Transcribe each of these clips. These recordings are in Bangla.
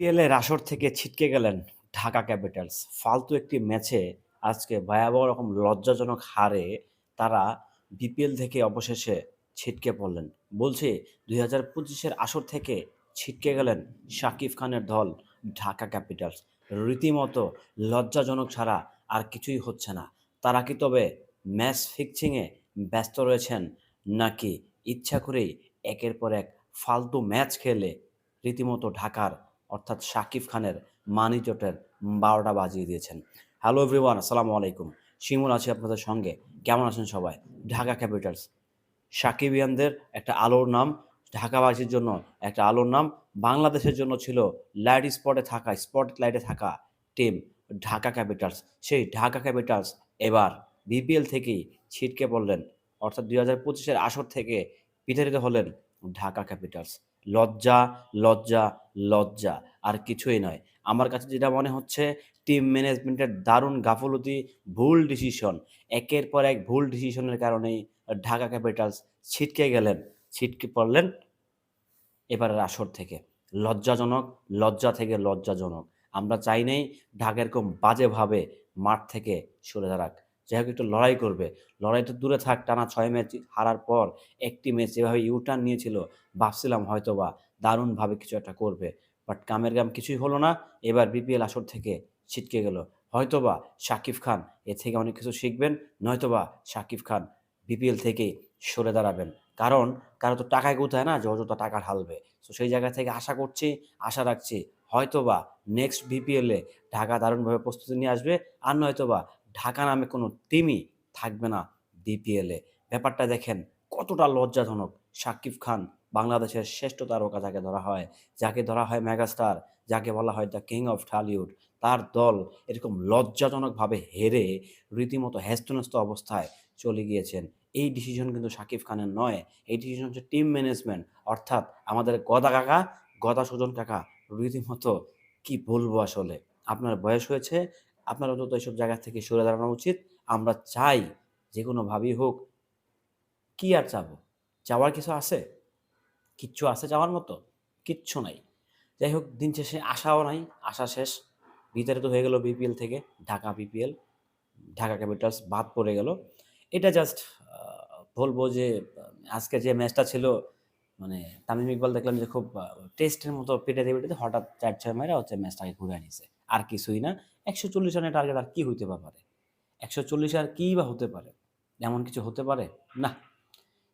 বিপিএলের আসর থেকে ছিটকে গেলেন ঢাকা ক্যাপিটালস। ফালতু একটি ম্যাচে আজকে ভয়াবহ রকম লজ্জাজনক হারে তারা বিপিএল থেকে অবশেষে ছিটকে পড়লেন। বলছি, দুই হাজার পঁচিশের আসর থেকে ছিটকে গেলেন শাকিব খানের দল ঢাকা ক্যাপিটালস। রীতিমতো লজ্জাজনক ছাড়া আর কিছুই হচ্ছে না। তারা কি তবে ম্যাচ ফিক্সিংয়ে ব্যস্ত রয়েছেন নাকি ইচ্ছা করেই একের পর এক ফালতু ম্যাচ খেলে রীতিমতো ঢাকার অর্থাৎ শাকিব খানের মানি জোটের বারোটা বাজিয়ে দিয়েছেন। হ্যালো এভরিওয়ান আসসালামু আলাইকুম। শিমুল আছি আপনাদের সঙ্গে। কেমন আছেন সবাই? ঢাকা ক্যাপিটালস সাকিবিয়ানদের একটা আলোর নাম, ঢাকাবাসীর জন্য একটা আলোর নাম, বাংলাদেশের জন্য ছিল লাইট স্পটে থাকা স্পট লাইটে থাকা টিম ঢাকা ক্যাপিটালস সেই ঢাকা ক্যাপিটালস এবার বিপিএল থেকেই ছিটকে পড়লেন। অর্থাৎ দুই হাজার পঁচিশের আসর থেকে বিতাড়িত হলেন ঢাকা ক্যাপিটালস লজ্জা লজ্জা লজ্জা। আর কিছুই নয়। আমার কাছে যেটা মনে হচ্ছে টিম ম্যানেজমেন্টের দারুণ গাফলতি, ভুল ডিসিশন একের পর এক ভুল ডিসিশনের কারণেই ঢাকা ক্যাপিটালস ছিটকে গেলেন। ছিটকে পড়লেন এবারের আসর থেকে। লজ্জাজনক, লজ্জা থেকে লজ্জাজনক। আমরা চাই নেই ঢাকা এরকম বাজেভাবে মাঠ থেকে সরে দাঁড়াক। যাই একটু লড়াই করবে। লড়াই তো দূরে থাক, টানা ছয় ম্যাচ হারার পর একটি ম্যাচ যেভাবে ইউটার্ন নিয়েছিল, ভাবছিলাম হয়তো বা দারুণভাবে কিছু একটা করবে। বাট কামের গাম কিছুই হলো না। এবার বিপিএল আসর থেকে ছিটকে গেল। হয়তোবা শাকিব খান এ থেকে অনেক কিছু শিখবেন, নয়তোবা শাকিব খান বিপিএল থেকে সরে দাঁড়াবেন। কারণ কারও তো টাকায় কোথায় না যে অযথা টাকা ঢালবে। তো সেই জায়গা থেকে আশা করছি, আশা রাখছি হয়তোবা নেক্সট বিপিএলে ঢাকা দারুণভাবে প্রস্তুতি নিয়ে আসবে আর নয়তোবা ঢাকা নামে কোনো টিমই থাকবে না বিপিএলে ব্যাপারটা দেখেন কতটা লজ্জাজনক। শাকিব খান বাংলাদেশের শ্রেষ্ঠ তারকা যাকে ধরা হয়, যাকে ধরা হয় মেগাস্টার যাকে বলা হয় দ্য কিং অফ ঢালিউড তার দল এরকম লজ্জাজনকভাবে হেরে রীতিমতো হ্যাস্তন্যস্ত অবস্থায় চলে গিয়েছেন। এই ডিসিশন কিন্তু শাকিব খানের নয়, এই ডিসিশন হচ্ছে টিম ম্যানেজমেন্ট অর্থাৎ আমাদের গদা কাকা, গদা সুজন কাকা, রীতিমতো কি বলব আসলে? আপনার বয়স হয়েছে, আপনার অন্তত এইসব জায়গা থেকে সরে দাঁড়ানো উচিত, আমরা চাই যে কোনোভাবেই হোক, কি আর চাবো? চাওয়ার কিছু আছে? কিচ্ছু আছে যাওয়ার মতো? কিচ্ছু নাই। যাই হোক, দিন শেষে আশাও নাই। আশা শেষ। বিতাড়িত হয়ে গেল বিপিএল থেকে। ঢাকা বিপিএল। ঢাকা ক্যাপিটালস বাদ পড়ে গেল। এটা জাস্ট বলব যে, আজকে যে ম্যাচটা ছিল মানে তামিম ইকবাল দেখলাম যে খুব টেস্টের মতো পেটাতে পেটাতে হঠাৎ চার ছয় মেয়েরা হচ্ছে ম্যাচটাকে ঘুরে আনিছে। আর কিছুই না। একশো চল্লিশ রানের টার্গেট আর কি হইতে পারে? একশো চল্লিশ আর কী বা হতে পারে? এমন কিছু হতে পারে? না।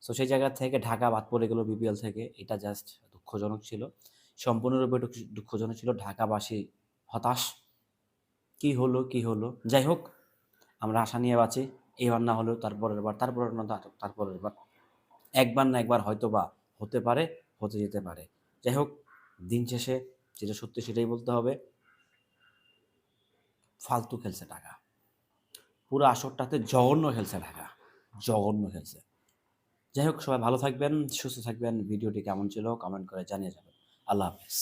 সো সেই জায়গা থেকে ঢাকা বাদ পড়ে গেল বিপিএল থেকে এটা জাস্ট দুঃখজনক ছিল। সম্পূর্ণরূপে দুঃখজনক ছিল ঢাকাবাসী হতাশ। কি হলো কি হলো? যাই হোক, আমরা আশা নিয়ে বাঁচি। এবার না হলেও তারপরের বার, তারপরের না তারপরের বার। একবার না একবার হয়তো বা হতে পারে, হতে যেতে পারে। যাই হোক, দিন শেষে যেটা সত্যি সেটাই বলতে হবে, ফালতু খেলছে টাকা পুরো আসরটাতে জঘন্য খেলছে ঢাকা। জঘন্য খেলছে। যাই হোক, সবাই ভালো থাকবেন, সুস্থ থাকবেন। ভিডিওটি কেমন ছিল কমেন্ট করে জানিয়ে যাবেন। আল্লাহ হাফেজ।